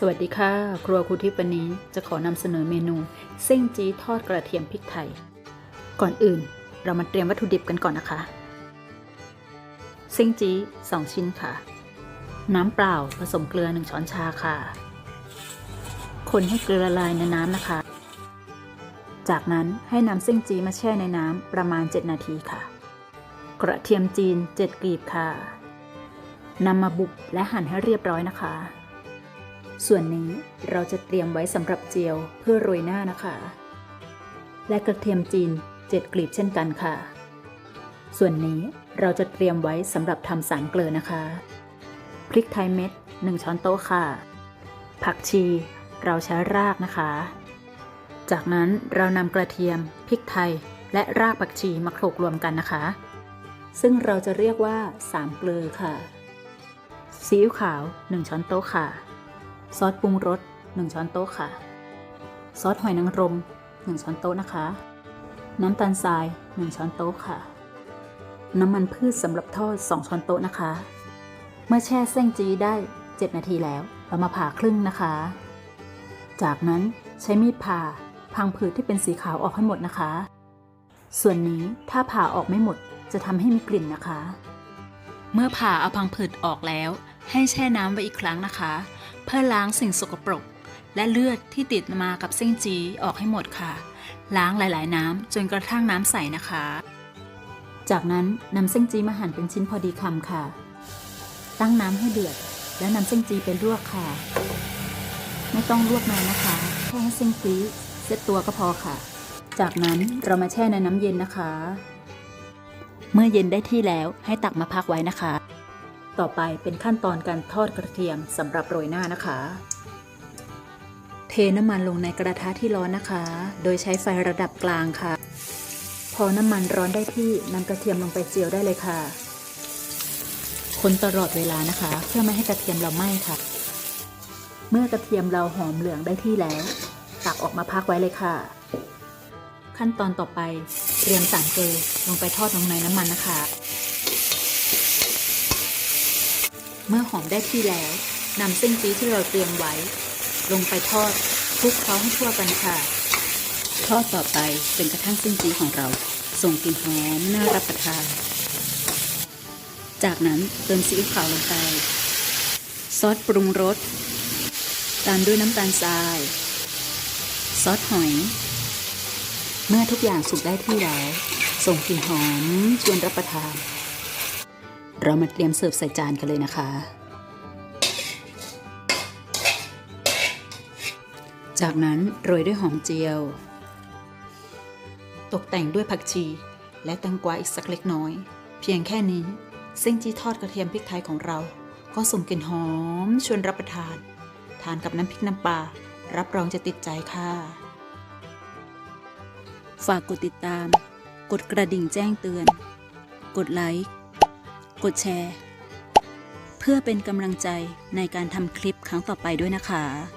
สวัสดีค่ะ ครัวครูทิพย์วันนี้จะขอนำเสนอเมนูเส้นจี้ทอดกระเทียมพริกไทย ก่อนอื่นเรามาเตรียมวัตถุดิบกันก่อนนะคะ เส้นจี้2ชิ้นค่ะ น้ำเปล่าผสมเกลือ 1 ช้อนชาค่ะ คนให้เกลือละลายในน้ำนะคะ จากนั้นให้นำเส้นจี้มาแช่ในน้ำประมาณ 7 นาทีค่ะ กระเทียมจีน 7กลีบค่ะนำมาบุบและหั่นให้เรียบร้อยนะคะ ส่วนนี้เราจะเตรียมไว้สำหรับเจียวเพื่อโรยหน้านะคะ และกระเทียมจีน7กลีบเช่นกันค่ะ ส่วนนี้เราจะเตรียมไว้สำหรับทำสามเกลือนะคะ พริกไทยเม็ด 1 ช้อนโต๊ะค่ะ ผักชี เราใช้รากนะคะ จากนั้นเรานำกระเทียม พริกไทย และรากผักชีมาโขลกรวมกันนะคะ ซึ่งเราจะเรียกว่าสามเกลือค่ะซีอิ๊วขาว 1 ช้อนโต๊ะค่ะ ซอสปรุงรส 1 ช้อนโต๊ะค่ะ ซอสหอยนางรม 1 ช้อนโต๊ะนะคะ น้ำตาลทราย 1 ช้อนโต๊ะค่ะ น้ำมันพืชสำหรับทอด 2 ช้อนโต๊ะนะคะ เมื่อแช่เส้นจีได้ 7 นาทีแล้ว เรามาผ่าครึ่งนะคะ จากนั้นใช้มีดผ่าพังผืดที่เป็นสีขาวออกให้หมดนะคะ ส่วนนี้ถ้าผ่าออกไม่หมดจะทำให้มีกลิ่นนะคะ เมื่อผ่าเอาพังผืดออกแล้ว ให้แช่น้ำไว้อีกครั้งนะคะ เพื่อล้างสิ่งสกปรก และเลือดที่ติดมากับเส้นจีออกให้หมดค่ะ ล้างหลาย ๆ น้ำจนกระทั่งน้ำใสนะคะ จากนั้นนำเส้นจีมาหั่นเป็นชิ้นพอดีคำค่ะ ตั้งน้ำให้เดือด แล้วนำเส้นจีไปลวกค่ะ ไม่ต้องลวกนานนะคะ แค่ให้เส้นจีเซตตัวก็พอค่ะ จากนั้นเรามาแช่ในน้ำเย็นนะคะ เมื่อเย็นได้ที่แล้วให้ตักมาพักไว้นะคะ ต่อไปเป็นขั้นตอนการทอดกระเทียมสำหรับโรยหน้านะคะ เทน้ำมันลงในกระทะที่ร้อนนะคะ โดยใช้ไฟระดับกลางค่ะ พอน้ำมันร้อนได้ที่นำกระเทียมลงไปเจียวได้เลยค่ะ คนตลอดเวลานะคะ เพื่อไม่ให้กระเทียมเราไหม้ค่ะ เมื่อกระเทียมเราหอมเหลืองได้ที่แล้วตักออกมาพักไว้เลยค่ะ ขั้นตอนต่อไปเตรียมสามเกลือลงไปทอดลงในน้ำมันนะคะ เมื่อหอมได้ที่แล้วนำเส้นจีที่เราเตรียมไว้ ลงไปทอดคลุกเคล้าให้ทั่วกันค่ะ ทอดต่อไปจนกระทั่งเส้นจีของเราส่งกลิ่นหอมน่ารับประทาน จากนั้นเติมซีอิ๊วขาวลงไป ซอสปรุงรส ตามด้วยน้ำตาลทราย ซอสหอย เมื่อทุกอย่างสุกได้ที่แล้ว ส่งกลิ่นหอมชวนรับประทาน เรามาเตรียมเสิร์ฟใส่จานกันเลยนะคะ จากนั้นโรยด้วยหอมเจียว ตกแต่งด้วยผักชี และแตงกวาอีกสักเล็กน้อย เพียงแค่นี้เส้นจีทอดกระเทียมพริกไทยของเรา ก็ส่งกลิ่นหอมชวนรับประทาน ทานกับน้ำพริกน้ำปลารับรองจะติดใจค่ะ ฝากกดติดตาม กดกระดิ่งแจ้งเตือน กดไลค์ กดแชร์ เพื่อเป็นกำลังใจในการทำคลิปครั้งต่อไปด้วยนะคะ